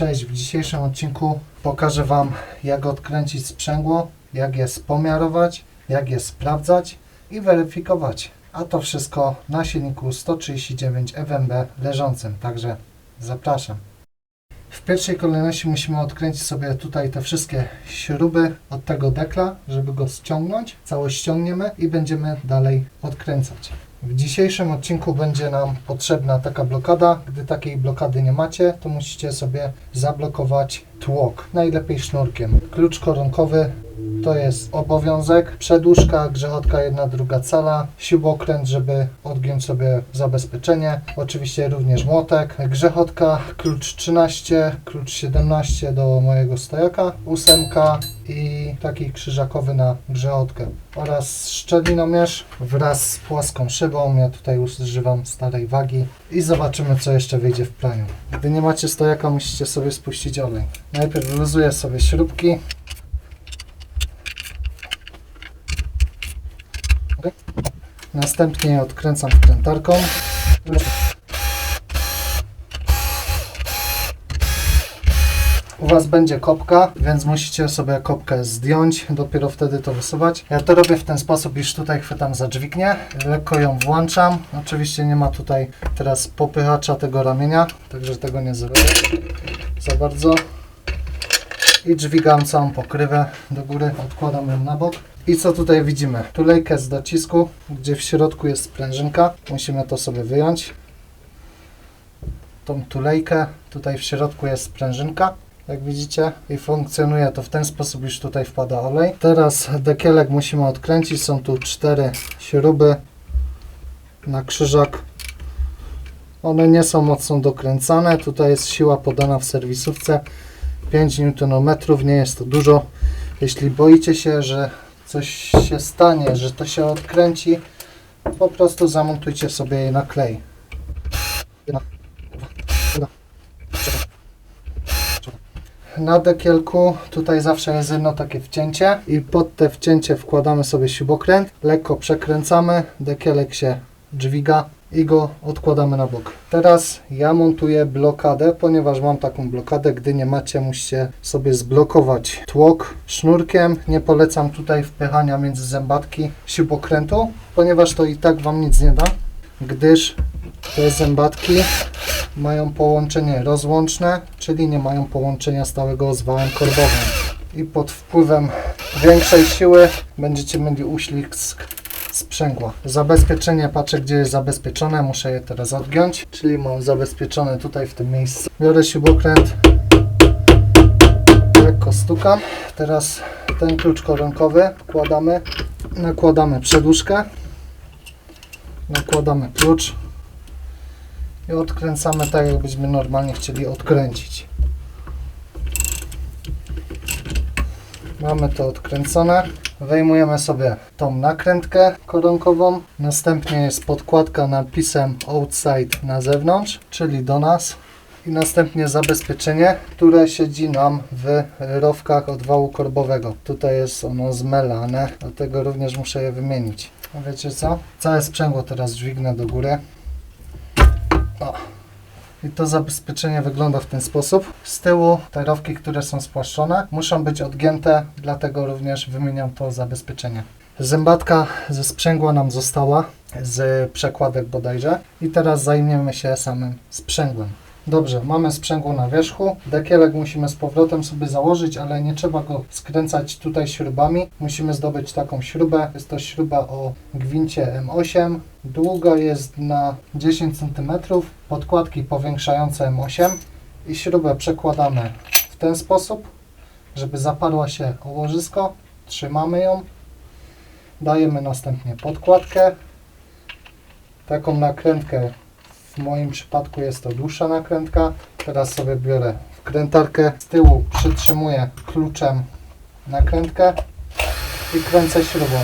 Cześć, w dzisiejszym odcinku pokażę Wam jak odkręcić sprzęgło, jak je spomiarować, jak je sprawdzać i weryfikować. A to wszystko na silniku 139 FMB leżącym, także zapraszam. W pierwszej kolejności musimy odkręcić sobie tutaj te wszystkie śruby od tego dekla, żeby go ściągnąć. Całość ściągniemy i będziemy dalej odkręcać. W dzisiejszym odcinku będzie nam potrzebna taka blokada. Gdy takiej blokady nie macie, to musicie sobie zablokować tłok, najlepiej sznurkiem. Klucz koronkowy to jest obowiązek, przedłużka, grzechotka jedna, druga cala, śrubokręt, żeby odgiąć sobie zabezpieczenie, oczywiście również młotek, grzechotka, klucz 13, klucz 17 do mojego stojaka, ósemka i taki krzyżakowy na grzechotkę oraz szczelinomierz wraz z płaską szybą. Ja tutaj używam starej wagi i zobaczymy co jeszcze wyjdzie w praniu. Gdy nie macie stojaka musicie sobie spuścić olej. Najpierw luzuję sobie śrubki. Następnie odkręcam wkrętarką. U Was będzie kopka, więc musicie sobie kopkę zdjąć, dopiero wtedy to wysuwać. Ja to robię w ten sposób, iż tutaj chwytam za dźwignię, lekko ją włączam. Oczywiście nie ma tutaj teraz popychacza tego ramienia, także tego nie zrobię za bardzo. I dźwigam całą pokrywę do góry, odkładam ją na bok. I co tutaj widzimy? Tulejkę z docisku, gdzie w środku jest sprężynka. Musimy to sobie wyjąć. Tą tulejkę, tutaj w środku jest sprężynka jak widzicie i funkcjonuje to w ten sposób, iż tutaj wpada olej. Teraz dekielek musimy odkręcić, są tu cztery śruby na krzyżak. One nie są mocno dokręcane, tutaj jest siła podana w serwisówce 5 Nm, nie jest to dużo. Jeśli boicie się, że coś się stanie, że to się odkręci, po prostu zamontujcie sobie je na klej. Na dekielku tutaj zawsze jest jedno takie wcięcie i pod te wcięcie wkładamy sobie śrubokręt, lekko przekręcamy, dekielek się dźwiga i go odkładamy na bok. Teraz ja montuję blokadę, ponieważ mam taką blokadę, gdy nie macie musicie sobie zblokować tłok sznurkiem. Nie polecam tutaj wpychania między zębatki śrubokrętu, ponieważ to i tak Wam nic nie da, gdyż te zębatki mają połączenie rozłączne, czyli nie mają połączenia stałego z wałem korbowym. I pod wpływem większej siły będziecie mieli uślizg sprzęgła. Zabezpieczenie, patrzę gdzie jest zabezpieczone, muszę je teraz odgiąć, czyli mam zabezpieczone tutaj w tym miejscu. Biorę śrubokręt, lekko stukam. Teraz ten klucz koronkowy wkładamy, nakładamy przedłużkę, nakładamy klucz, i odkręcamy tak, jakbyśmy normalnie chcieli odkręcić. Mamy to odkręcone. Wyjmujemy sobie tą nakrętkę koronkową. Następnie jest podkładka napisem outside na zewnątrz, czyli do nas. I następnie zabezpieczenie, które siedzi nam w rowkach od wału korbowego. Tutaj jest ono zmelane, dlatego również muszę je wymienić. A wiecie co? Całe sprzęgło teraz dźwignę do góry. I to zabezpieczenie wygląda w ten sposób. Z tyłu te rowki, które są spłaszczone, muszą być odgięte, dlatego również wymieniam to zabezpieczenie. Zębatka ze sprzęgła nam została, z przekładek bodajże. I teraz zajmiemy się samym sprzęgłem. Dobrze, mamy sprzęgło na wierzchu. Dekielek musimy z powrotem sobie założyć, ale nie trzeba go skręcać tutaj śrubami. Musimy zdobyć taką śrubę. Jest to śruba o gwincie M8. Długa jest na 10 cm. Podkładki powiększające M8. I śrubę przekładamy w ten sposób, żeby zaparła się o łożysko. Trzymamy ją. Dajemy następnie podkładkę. Taką nakrętkę w moim przypadku jest to dłuższa nakrętka. Teraz sobie biorę wkrętarkę. Z tyłu przytrzymuję kluczem nakrętkę i kręcę śrubą.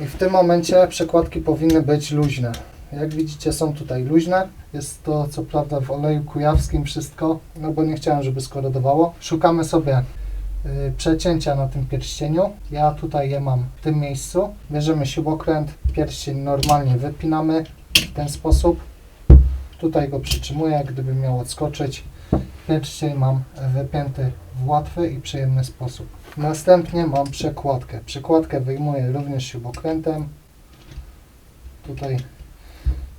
I w tym momencie przekładki powinny być luźne. Jak widzicie są tutaj luźne. Jest to co prawda w oleju kujawskim wszystko, no bo nie chciałem, żeby skorodowało. Szukamy sobie y, przecięcia na tym pierścieniu. Ja tutaj je mam w tym miejscu. Bierzemy śrubokręt, pierścień normalnie wypinamy w ten sposób. Tutaj go przytrzymuję, gdyby miał odskoczyć pierścień mam wypięty w łatwy i przyjemny sposób. Następnie mam przekładkę. Przekładkę wyjmuję również śrubokrętem. Tutaj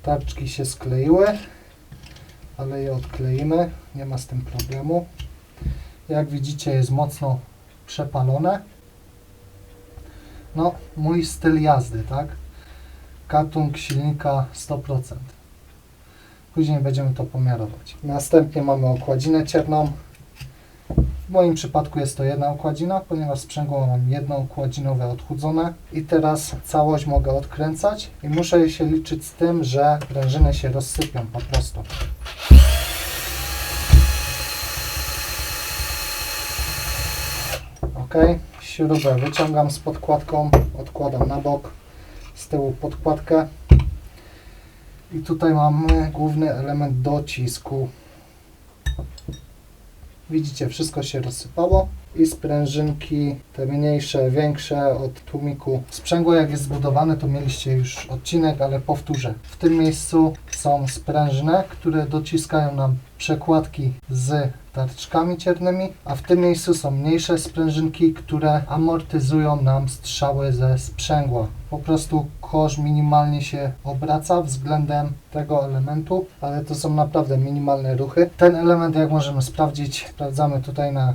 tarczki się skleiły, ale je odkleimy, nie ma z tym problemu. Jak widzicie jest mocno przepalone. No, mój styl jazdy, tak? Katung silnika 100%. Później będziemy to pomiarować. Następnie mamy okładzinę cierną. W moim przypadku jest to jedna okładzina, ponieważ sprzęgło mam jedno okładzinowe odchudzone i teraz całość mogę odkręcać i muszę się liczyć z tym, że prężyny się rozsypią po prostu. Ok, śrubę wyciągam z podkładką, odkładam na bok, z tyłu podkładkę i tutaj mamy główny element docisku. Widzicie, wszystko się rozsypało i sprężynki, te mniejsze, większe od tłumiku. Sprzęgło jak jest zbudowane, to mieliście już odcinek, ale powtórzę. W tym miejscu są sprężyny, które dociskają nam przekładki z tarczkami ciernymi, a w tym miejscu są mniejsze sprężynki, które amortyzują nam strzały ze sprzęgła. Po prostu kosz minimalnie się obraca względem tego elementu, ale to są naprawdę minimalne ruchy. Ten element, jak możemy sprawdzić, sprawdzamy tutaj na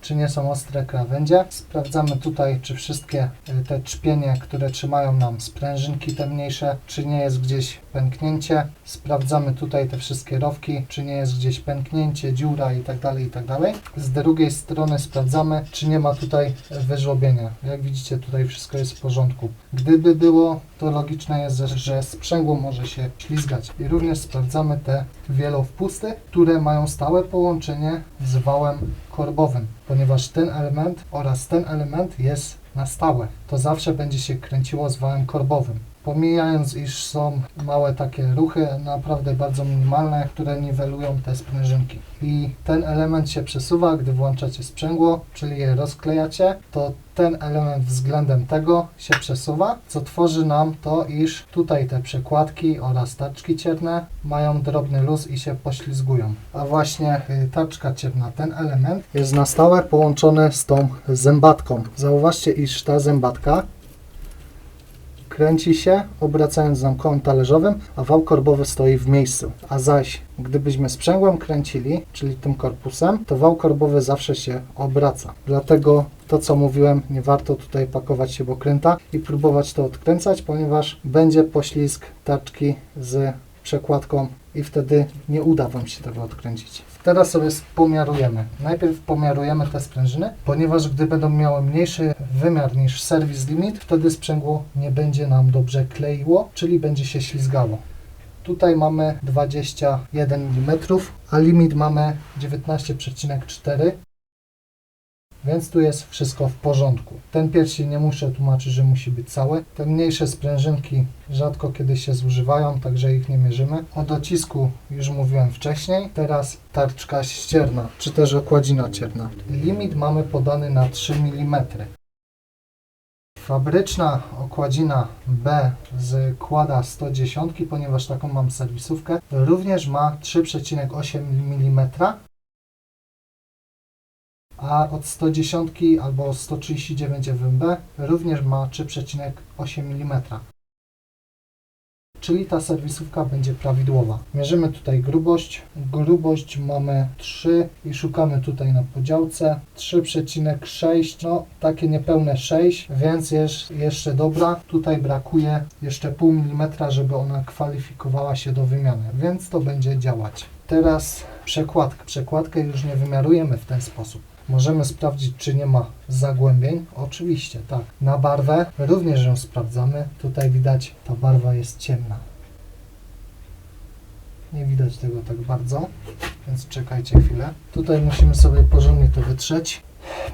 czy nie są ostre krawędzie. Sprawdzamy tutaj, czy wszystkie y, te trzpienie, które trzymają nam sprężynki te mniejsze, czy nie jest gdzieś pęknięcie. Sprawdzamy tutaj te wszystkie rowki, czy nie jest gdzieś pęknięcie, dziura i tak dalej, i tak dalej. Z drugiej strony sprawdzamy, czy nie ma tutaj wyżłobienia. Jak widzicie, tutaj wszystko jest w porządku. Gdyby było, to logiczne jest, że sprzęgło może się ślizgać. I również sprawdzamy te wielowpusty, które mają stałe połączenie z wałem korbowym, ponieważ ten element oraz ten element jest na stałe. To zawsze będzie się kręciło z wałem korbowym. Pomijając, iż są małe takie ruchy, naprawdę bardzo minimalne, które niwelują te sprężynki. I ten element się przesuwa, gdy włączacie sprzęgło, czyli je rozklejacie, to ten element względem tego się przesuwa, co tworzy nam to, iż tutaj te przekładki oraz taczki cierne mają drobny luz i się poślizgują. A właśnie y, taczka cierna, ten element jest na stałe połączony z tą zębatką. Zauważcie, iż ta zębatka kręci się, obracając zamkowym talerzowym, a wał korbowy stoi w miejscu. A zaś, gdybyśmy sprzęgłem kręcili, czyli tym korpusem, to wał korbowy zawsze się obraca. Dlatego to, co mówiłem, nie warto tutaj pakować się okręta i próbować to odkręcać, ponieważ będzie poślizg taczki z przekładką i wtedy nie uda Wam się tego odkręcić. Teraz sobie pomiarujemy. Najpierw pomiarujemy te sprężyny, ponieważ gdy będą miały mniejszy wymiar niż serwis limit, wtedy sprzęgło nie będzie nam dobrze kleiło, czyli będzie się ślizgało. Tutaj mamy 21 mm, a limit mamy 19,4 więc tu jest wszystko w porządku. Ten pierścień nie muszę tłumaczyć, że musi być cały. Te mniejsze sprężynki rzadko kiedy się zużywają, także ich nie mierzymy. O docisku już mówiłem wcześniej. Teraz tarczka ścierna, czy też okładzina cierna. Limit mamy podany na 3 mm. Fabryczna okładzina B z kłada 110, ponieważ taką mam serwisówkę, również ma 3,8 mm, a od 110 albo 139 FMB również ma 3,8 mm. Czyli ta serwisówka będzie prawidłowa. Mierzymy tutaj grubość. Grubość mamy 3 i szukamy tutaj na podziałce 3,6, no takie niepełne 6, więc jest jeszcze dobra. Tutaj brakuje jeszcze pół milimetra, żeby ona kwalifikowała się do wymiany, więc to będzie działać. Teraz przekładkę. Przekładkę już nie wymiarujemy w ten sposób. Możemy sprawdzić, czy nie ma zagłębień. Oczywiście, tak. Na barwę również ją sprawdzamy. Tutaj widać, ta barwa jest ciemna. Nie widać tego tak bardzo, więc czekajcie chwilę. Tutaj musimy sobie porządnie to wytrzeć.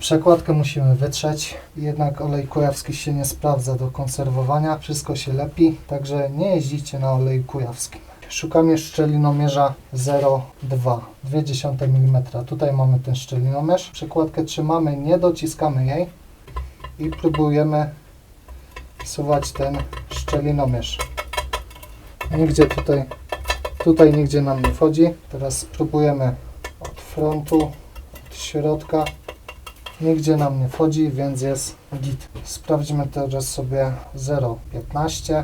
Przekładkę musimy wytrzeć, jednak olej kujawski się nie sprawdza do konserwowania, wszystko się lepi, także nie jeździcie na oleju kujawskim. Szukamy szczelinomierza 0,2, 0,2 mm. Tutaj mamy ten szczelinomierz. Przekładkę trzymamy, nie dociskamy jej i próbujemy wsuwać ten szczelinomierz. Nigdzie tutaj, tutaj nigdzie nam nie wchodzi. Teraz spróbujemy frontu, od środka. Nigdzie nam nie wchodzi, więc jest git. Sprawdzimy teraz sobie 0,15.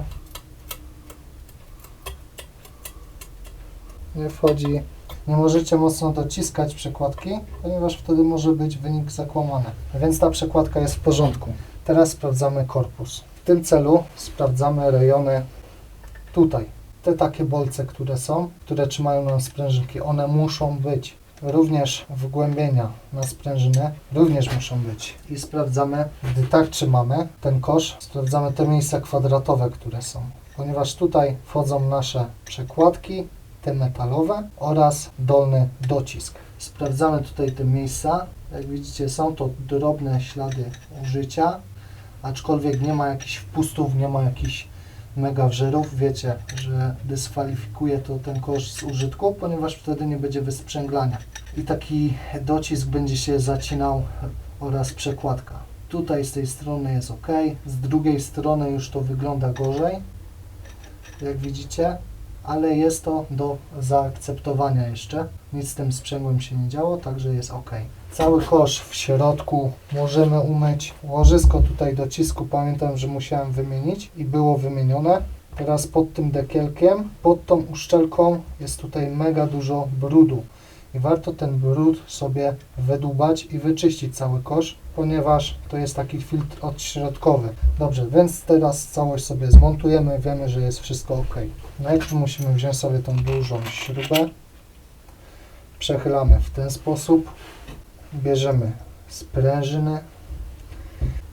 Wchodzi. Nie możecie mocno dociskać przekładki, ponieważ wtedy może być wynik zakłamany. Więc ta przekładka jest w porządku. Teraz sprawdzamy korpus. W tym celu sprawdzamy rejony tutaj. Te takie bolce, które są, które trzymają nam sprężynki, one muszą być. Również wgłębienia na sprężyny również muszą być. I sprawdzamy, gdy tak trzymamy ten kosz, sprawdzamy te miejsca kwadratowe, które są. Ponieważ tutaj wchodzą nasze przekładki, te metalowe oraz dolny docisk. Sprawdzamy tutaj te miejsca. Jak widzicie, są to drobne ślady użycia, aczkolwiek nie ma jakichś wpustów, nie ma jakichś mega wżerów. Wiecie, że dyskwalifikuje to ten kosz z użytku, ponieważ wtedy nie będzie wysprzęglania. I taki docisk będzie się zacinał oraz przekładka. Tutaj z tej strony jest ok, z drugiej strony już to wygląda gorzej, jak widzicie ale jest to do zaakceptowania jeszcze. Nic z tym sprzęgłem się nie działo, także jest ok. Cały kosz w środku możemy umyć. Łożysko tutaj docisku pamiętam, że musiałem wymienić i było wymienione. Teraz pod tym dekielkiem, pod tą uszczelką jest tutaj mega dużo brudu. I warto ten brud sobie wydłubać i wyczyścić cały kosz, ponieważ to jest taki filtr odśrodkowy. Dobrze, więc teraz całość sobie zmontujemy, wiemy, że jest wszystko ok. Najpierw musimy wziąć sobie tą dużą śrubę, przechylamy w ten sposób, bierzemy sprężyny,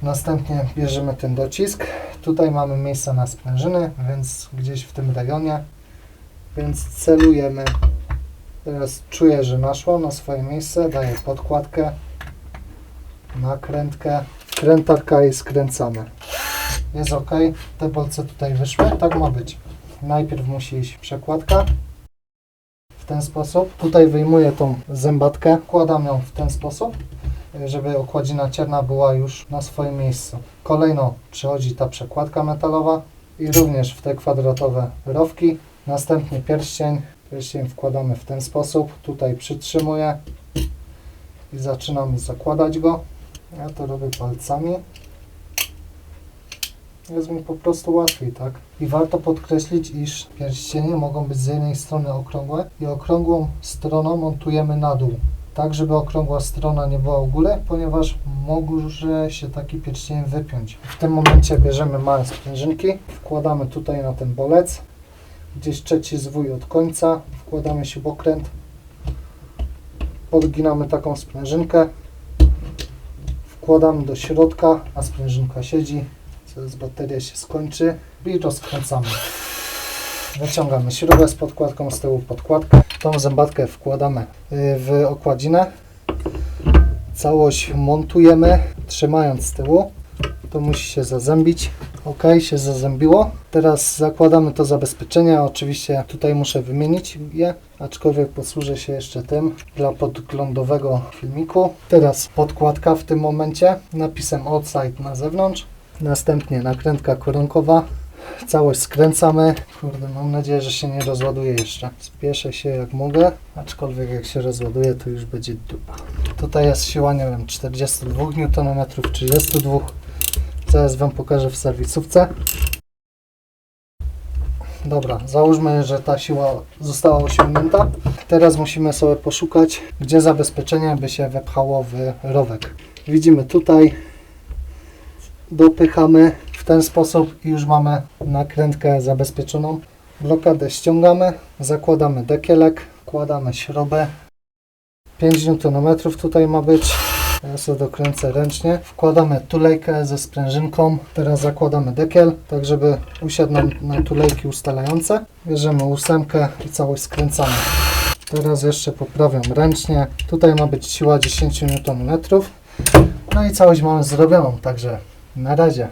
następnie bierzemy ten docisk. Tutaj mamy miejsce na sprężyny, więc gdzieś w tym rejonie, więc celujemy Teraz czuję, że naszło na swoje miejsce, daję podkładkę, nakrętkę, krętarka i skręcamy. Jest ok, te bolce tutaj wyszły, tak ma być. Najpierw musi iść przekładka w ten sposób. Tutaj wyjmuję tą zębatkę, wkładam ją w ten sposób, żeby okładzina cierna była już na swoim miejscu. Kolejno przychodzi ta przekładka metalowa i również w te kwadratowe rowki. Następnie pierścień Pierścień wkładamy w ten sposób. Tutaj przytrzymuję i zaczynamy zakładać go. Ja to robię palcami. Jest mi po prostu łatwiej, tak? I warto podkreślić, iż pierścienie mogą być z jednej strony okrągłe i okrągłą stroną montujemy na dół. Tak, żeby okrągła strona nie była u góry, ponieważ może się taki pierścień wypiąć. W tym momencie bierzemy małe sprężynki, wkładamy tutaj na ten bolec gdzieś trzeci zwój od końca, wkładamy śrubokręt, podginamy taką sprężynkę, wkładamy do środka, a sprężynka siedzi, zaraz bateria się skończy i rozkręcamy. Wyciągamy śrubę z podkładką, z tyłu podkładkę. Tą zębatkę wkładamy y, w okładzinę. Całość montujemy, trzymając z tyłu. To musi się zazębić. Ok, się zazębiło. Teraz zakładamy to zabezpieczenie. Oczywiście tutaj muszę wymienić je, aczkolwiek posłużę się jeszcze tym dla podglądowego filmiku. Teraz podkładka w tym momencie napisem outside na zewnątrz. Następnie nakrętka koronkowa. Całość skręcamy. Kurde, mam nadzieję, że się nie rozładuje jeszcze. Spieszę się jak mogę, aczkolwiek jak się rozładuje, to już będzie dupa. Tutaj jest siła, nie wiem, 42 Nm, 32 Zaraz Wam pokażę w serwisówce. Dobra, załóżmy, że ta siła została osiągnięta. Teraz musimy sobie poszukać, gdzie zabezpieczenie by się wepchało w rowek. Widzimy tutaj, dopychamy w ten sposób i już mamy nakrętkę zabezpieczoną. Blokadę ściągamy, zakładamy dekielek, wkładamy śrubę. 5 Nm tutaj ma być. Ja sobie dokręcę ręcznie. Wkładamy tulejkę ze sprężynką. Teraz zakładamy dekiel, tak żeby usiadł nam na tulejki ustalające. Bierzemy ósemkę i całość skręcamy. Teraz jeszcze poprawiam ręcznie. Tutaj ma być siła 10 Nm. No i całość mamy zrobioną, także na razie.